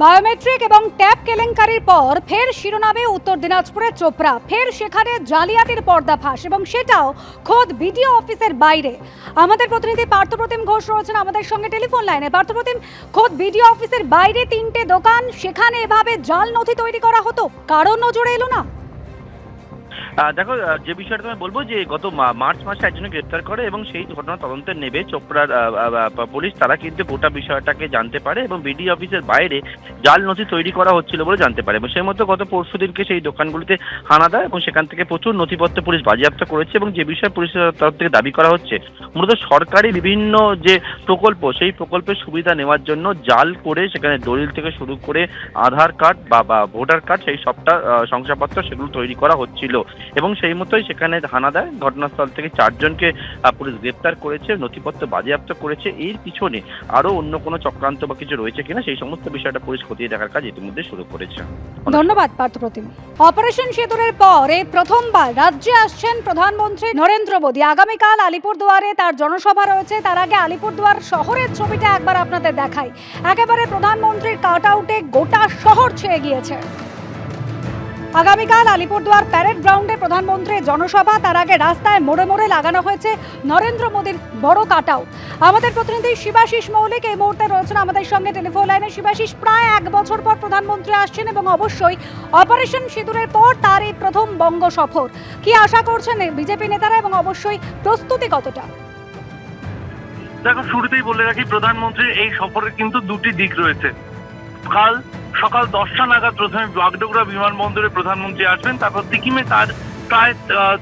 Biometric এবং tap কেলেঙ্কারির পর ফের শিরোনামে উত্তর দিনাজপুরের চোপড়া। ফের সেখানে জালিয়াতির পর্দাফাঁস এবং সেটাও খোদ বিডিও অফিসের বাইরে। আমাদের প্রতিনিধি পার্থপ্রতিম ঘোষ রয়েছেন আমাদের সঙ্গে টেলিফোন লাইনে। পার্থপ্রতিম, খোদ বিডিও অফিসের বাইরে তিনটে দোকান, সেখানে এভাবে জাল নথি তৈরি করা হতো? কারও নজরে এলো না? দেখো যে বিষয়টা তোমায় বলব যে গত মার্চ মাসে একজনকে গ্রেপ্তার করে এবং সেই ঘটনা তদন্তে নেবে। চোপড়ার পুলিশ, তারা কিন্তু গোটা বিষয়টাকে জানতে পারে এবং বিডি অফিসের বাইরে জাল নথি তৈরি করা হচ্ছিল বলে জানতে পারে। এবং সেই মতো গত পরশু দিনকে সেই দোকানগুলিতে হানা দেয় এবং সেখান থেকে প্রচুর নথিপত্র পুলিশ বাজেয়াপ্ত করেছে এবং যে বিষয়ে পুলিশের তরফ থেকে দাবি করা হচ্ছে, মূলত সরকারি বিভিন্ন যে প্রকল্প, সেই প্রকল্পের সুবিধা নেওয়ার জন্য জাল করে সেখানে দলিল থেকে শুরু করে আধার কার্ড বা ভোটার কার্ড সেই সবটা শংসাপত্র সেগুলো তৈরি করা হচ্ছিল। এবং সেই মতোই সেখানে হানা দেয়। ঘটনাস্থল থেকে চারজনকে পুলিশ গ্রেপ্তার করেছে, নথিপত্র বাজেয়াপ্ত করেছে। এর পিছনে আরও অন্য কোনো চক্রান্ত বা কিছু রয়েছে কিনা, সেই সমস্ত বিষয়টা পুলিশ খতিয়ে দেখার কাজ ইতিমধ্যে শুরু করেছে। ধন্যবাদ পার্থপ্রতিম অপারেশন সেতুরের পর প্রথমবার রাজ্যে আসছেন প্রধানমন্ত্রী নরেন্দ্র মোদী। আগামীকাল আলিপুরদুয়ারে তার জনসভা রয়েছে। তার আগে আলিপুরদুয়ার শহরের ছবিটা একবার আপনাদের দেখাই। একেবারে প্রধানমন্ত্রীর কাট আউটে গোটা শহর ছেয়ে গিয়েছে। আগামীকাল আলিপুরদুয়ার প্যারেড গ্রাউন্ডে প্রধানমন্ত্রীর জনসভা, তার আগে রাস্তায় মোড়ে মোড়ে লাগানো হয়েছে নরেন্দ্র মোদীর বড় কাটাও আমাদের প্রতিনিধি শিবাশিস মৌলিক এই মুহূর্তে রয়েছেন আমাদের সঙ্গে টেলিফোন লাইনে। শিবাশিস, প্রায় এক বছর পর প্রধানমন্ত্রী আসছেন এবং অবশ্যই অপারেশন সিঁদুরের পর তার এই প্রথম বঙ্গ সফর। কি আশা করছেন বিজেপি নেতারা এবং অবশ্যই প্রস্তুতি কতটা? দেখো, শুরুতেই বলে রাখি, প্রধানমন্ত্রীর এই সফরের কিন্তু দুটি দিক রয়েছে। কাল সকাল দশটা নাগাদ প্রথমে বাগডোগরা বিমানবন্দরে প্রধানমন্ত্রী আসবেন। তারপর সিকিমে তার প্রায়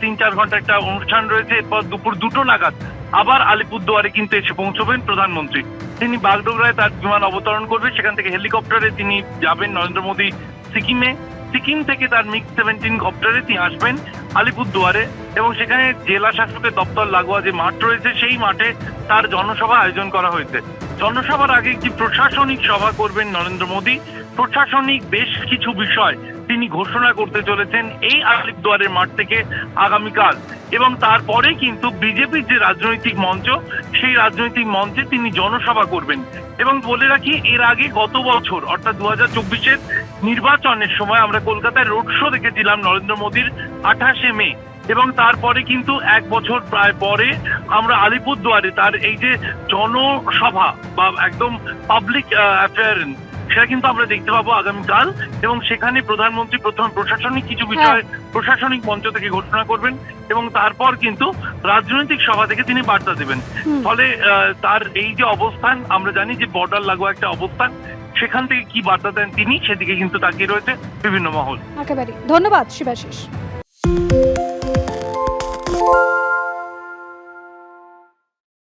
তিন চার ঘণ্টা একটা অনুষ্ঠান রয়েছে। এরপর দুপুর দুটো নাগাদ আবার আলিপুরদুয়ারে কিন্তু এসে পৌঁছবেন প্রধানমন্ত্রী। তিনি বাগডোগরায় তার বিমান অবতরণ করবে। সেখান থেকে হেলিকপ্টারে তিনি যাবেন নরেন্দ্র মোদী সিকিমে। সিকিম থেকে তার মিগ সেভেন্টিন কপ্টারে তিনি আসবেন আলিপুরদুয়ারে এবং সেখানে জেলা শাসকের দপ্তর লাগোয়া যে মাঠ রয়েছে, সেই মাঠে তার জনসভা আয়োজন করা হয়েছে। জনসভার আগে একটি প্রশাসনিক সভা করবেন নরেন্দ্র মোদী। প্রশাসনিক বেশ কিছু বিষয় তিনি ঘোষণা করতে চলেছেন এই আলিপুরদুয়ারের মাঠ থেকে আগামীকাল। এবং তারপরে কিন্তু বিজেপির যে রাজনৈতিক মঞ্চ, সেই রাজনৈতিক মঞ্চে তিনি জনসভা করবেন। এবং বলে রাখি, এর আগে গত বছর, অর্থাৎ দু হাজার চব্বিশের নির্বাচনের সময় আমরা কলকাতায় রোড শো দেখেছিলাম নরেন্দ্র মোদীর আঠাশে মে। এবং তারপরে কিন্তু এক বছর প্রায় পরে আমরা আলিপুরদুয়ারে তার এই যে জনসভা বা একদম পাবলিক অ্যাফেয়ারেন্স সেটা কিন্তু আমরা দেখতে পাবো আগামীকাল এবং সেখানে প্রধানমন্ত্রী প্রথম প্রশাসনিক কিছু বিষয় প্রশাসনিক মঞ্চ থেকে ঘোষণা করবেন এবং তারপর কিন্তু রাজনৈতিক সভা থেকে তিনি বার্তা দেবেন। ফলে আহ, তার এই যে অবস্থান আমরা জানি যে বর্ডার লাগোয়া একটা অবস্থান সেখান থেকে কি বার্তা দেন তিনি সেদিকে কিন্তু তাকিয়ে রয়েছে বিভিন্ন মহল। একেবারে ধন্যবাদ শিবাশিস